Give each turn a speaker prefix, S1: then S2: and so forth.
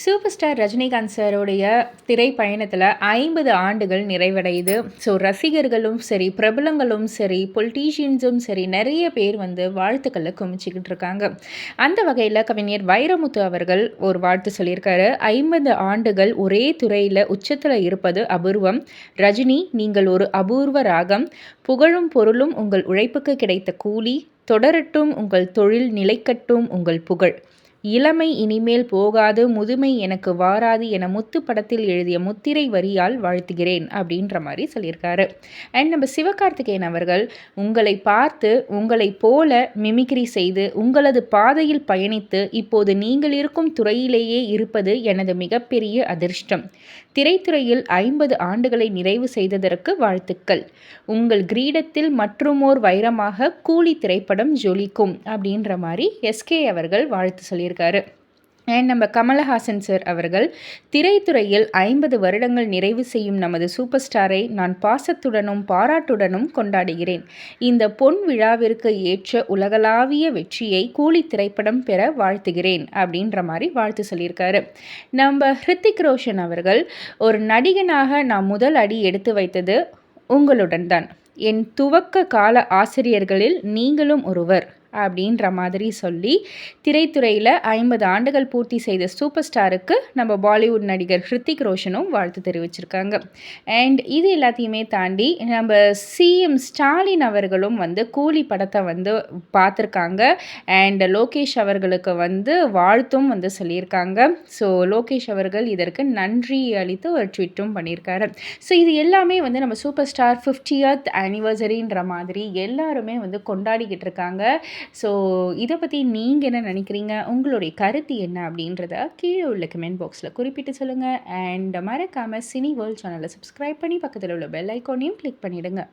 S1: Super star Rajinikanth சாரோடைய திரைப்பயணத்தில் ஐம்பது ஆண்டுகள் நிறைவடையுது. ஸோ ரசிகர்களும் சரி பிரபலங்களும் சரி பொலிட்டீஷியன்ஸும் சரி நிறைய பேர் வந்து வாழ்த்துக்களை குமிச்சிக்கிட்டு இருக்காங்க. அந்த வகையில் கவிஞர் வைரமுத்து அவர்கள் ஒரு வாழ்த்து சொல்லியிருக்காரு. ஐம்பது ஆண்டுகள் ஒரே துறையில் உச்சத்தில் இருப்பது அபூர்வம். ரஜினி நீங்கள் ஒரு அபூர்வ ராகம். புகழும் பொருளும் உங்கள் உழைப்புக்கு கிடைத்த கூலி. தொடரட்டும் உங்கள் தொழில் நிலைக்கட்டும் உங்கள் புகழ். இளமை இனிமேல் போகாது முதுமை எனக்கு வாராது என முத்து படத்தில் எழுதிய முத்திரை வரியால் வாழ்த்துகிறேன் அப்படின்ற மாதிரி சொல்லியிருக்காரு. அண்ட் நம்ம சிவகார்த்திகேயன் அவர்கள் உங்களை பார்த்து உங்களை போல மிமிக்ரி செய்து உங்களது பாதையில் பயணித்து இப்போது நீங்கள் இருக்கும் துறையிலேயே இருப்பது எனது மிகப்பெரிய அதிர்ஷ்டம். திரைத்துறையில் ஐம்பது ஆண்டுகளை நிறைவு செய்ததற்கு வாழ்த்துக்கள். உங்கள் கிரீடத்தில் மற்றுமோர் வைரமாக கூலி திரைப்படம் ஜொலிக்கும் அப்படின்ற மாதிரி எஸ்கே அவர்கள் வாழ்த்து சொல்லியிருக்காரு. பண்ணியிருக்காரு அண்ட் நம்ம கமலஹாசன் சார் அவர்கள் திரைத்துறையில் ஐம்பது வருடங்கள் நிறைவு செய்யும் நமது சூப்பர் ஸ்டாரை நான் பாசத்துடனும் பாராட்டுடனும் கொண்டாடுகிறேன். இந்த பொன் விழாவிற்கு ஏற்ற உலகளாவிய வெற்றியை கூலி திரைப்படம் பெற வாழ்த்துகிறேன் அப்படின்ற மாதிரி வாழ்த்து சொல்லியிருக்காரு. நம்ம ஹிருத்திக் ரோஷன் அவர்கள் ஒரு நடிகனாக நான் முதல் அடி எடுத்து வைத்தது உங்களுடன் தான். என் துவக்க கால ஆசிரியர்களில் நீங்களும் ஒருவர் அப்படின்ற மாதிரி சொல்லி திரைத்துறையில் ஐம்பது ஆண்டுகள் பூர்த்தி செய்த சூப்பர் ஸ்டாருக்கு நம்ம பாலிவுட் நடிகர் ஹிருத்திக் ரோஷனும் வாழ்த்து தெரிவிச்சிருக்காங்க. அண்ட் இது எல்லாத்தையுமே தாண்டி நம்ம சிஎம் ஸ்டாலின் அவர்களும் வந்து கூலி படத்தை வந்து பார்த்துருக்காங்க. அண்ட் லோகேஷ் அவர்களுக்கு வந்து வாழ்த்தும் வந்து சொல்லியிருக்காங்க. ஸோ லோகேஷ் அவர்கள் இதற்கு நன்றி அளித்து ஒரு ட்விட்டும் பண்ணியிருக்காரு. ஸோ இது எல்லாமே வந்து நம்ம சூப்பர் ஸ்டார் ஃபிஃப்டியத் ஆனிவர்சரின்ற மாதிரி எல்லாருமே வந்து கொண்டாடிக்கிட்டு இருக்காங்க ஸோ இதை பற்றி நீங்கள் என்ன நினைக்கிறீங்க? உங்களுடைய கருத்து என்ன அப்படின்றத கீழே உள்ள கமெண்ட் பாக்ஸில் குறிப்பிட்டு சொல்லுங்கள் அண்ட் மறக்காமல் சினி வேர்ல்ட் சேனலை சப்ஸ்கிரைப் பண்ணி பக்கத்தில் உள்ள பெல் ஐக்கோனையும் கிளிக் பண்ணிவிடுங்க